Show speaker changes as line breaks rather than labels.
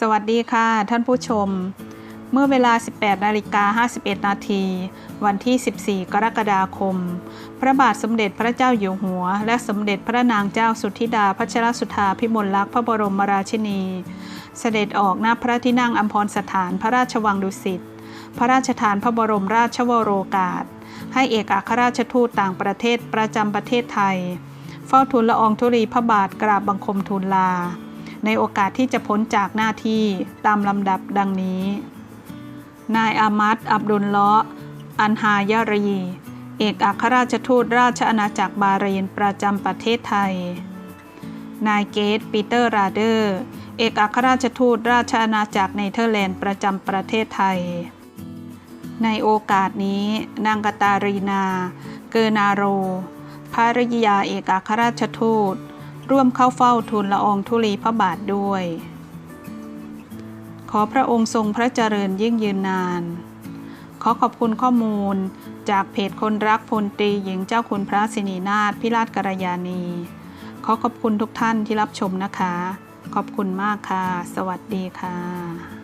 สวัสดีค่ะท่านผู้ชม เมื่อเวลา 18นาฬิกา51 นาที วันที่ 14 กรกฎาคม พระบาทสมเด็จพระเจ้าอยู่หัว และสมเด็จพระนางเจ้าสุทธิดาพัชรสุธาพิมลลักษณ์พระบรมราชินี เสด็จออกหน้าพระที่นั่งอัมพรสถานพระราชวังดุสิต พระราชทานพระบรมราชวโรกาส ให้เอกอัครราชทูตต่างประเทศประจำประเทศไทย เฝ้าทูลละอองธุลีพระบาทกราบบังคมทูลลา ในโอกาสที่จะพ้นจากหน้าที่ตามลำดับดังนี้ นายอามัดอับดุลเลาะอันฮายารี เอกอัครราชทูตราชอาณาจักรบาเรนประจำประเทศไทย นายเกตปีเตอร์ราเดอร์ เอกอัครราชทูตราชอาณาจักรเนเธอร์แลนด์ประจำประเทศไทย ในโอกาสนี้นางกตารีนา เกอนาโรภรรยาเอกอัครราชทูต ร่วมเข้าเฝ้าทูลละอองธุลีพระบาทด้วย ขอพระองค์ทรงพระเจริญยิ่งยืนนาน ขอขอบคุณข้อมูลจากเพจคนรักพลตรีหญิงเจ้าคุณพระสินีนาถพิราชกรยานี ขอขอบคุณทุกท่านที่รับชมนะคะ ขอบคุณมากค่ะ สวัสดีค่ะ